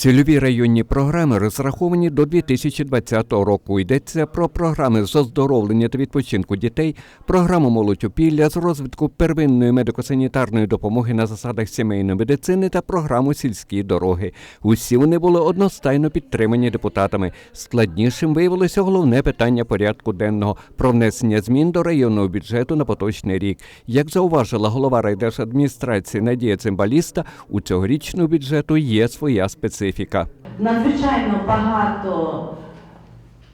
Цільові районні програми розраховані до 2020 року. Йдеться про програми з оздоровлення та відпочинку дітей, програму молодь з розвитку первинної медико-санітарної допомоги на засадах сімейної медицини та програму сільські дороги. Усі вони були одностайно підтримані депутатами. Складнішим виявилося головне питання порядку денного про внесення змін до районного бюджету на поточний рік. Як зауважила голова райдержадміністрації Надія Цимбаліста, у цьогорічного бюджету є своя специфіка. Надзвичайно багато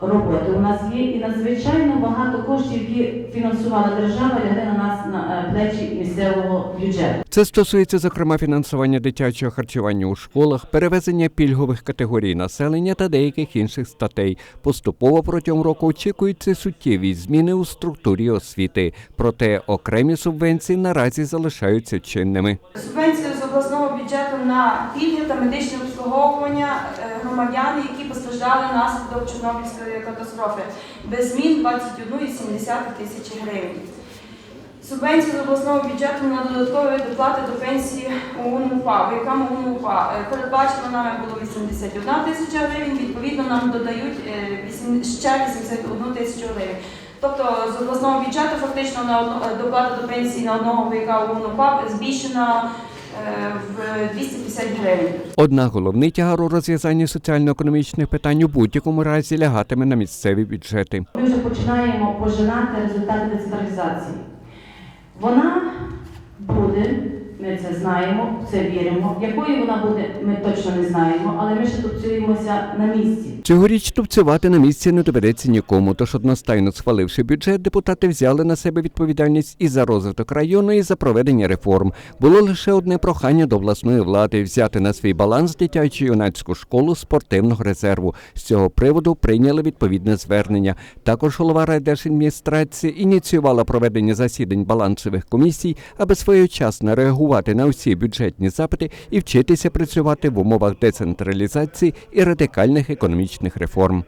роботи у нас є, і надзвичайно багато коштів, які фінансувала держава, лягне на нас на е, плечі місцевого бюджету. Це стосується зокрема фінансування дитячого харчування у школах, перевезення пільгових категорій населення та деяких інших статей. Поступово протягом року очікуються суттєві зміни у структурі освіти. Проте окремі субвенції наразі залишаються чинними. Субвенцію бюджету на пільги та медичне обслуговування е, громадян, які постраждали внаслідок Чорнобильської катастрофи, без змін 21,7 тисячі гривень. Субвенцію з обласного бюджету на додаткові доплати до пенсії УНУПА, воякам УНУПА. Е, Передбачено нами було 81 тисяча гривень, відповідно нам додають е, ще 81 тисячу гривень. Тобто з обласного бюджету фактично на доплата до пенсії на одного вояка УНУПА збільшена в 250 гривень. Однак головний тягар у розв'язанні соціально-економічних питань у будь-якому разі лягатиме на місцеві бюджети. Ми вже починаємо пожинати результати децентралізації. Вона це знаємо, в це віримо. Якою вона буде, ми точно не знаємо, але ми ще тупцюємося на місці. Цьогоріч тупцювати на місці не доведеться нікому, тож одностайно схваливши бюджет, депутати взяли на себе відповідальність і за розвиток району, і за проведення реформ. Було лише одне прохання до обласної влади взяти на свій баланс дитячу юнацьку школу спортивного резерву. З цього приводу прийняли відповідне звернення. Також голова райдержадміністрації ініціювала проведення засідань балансових комісій, аби своєчасно реагувати на усі бюджетні запити і вчитися працювати в умовах децентралізації і радикальних економічних реформ.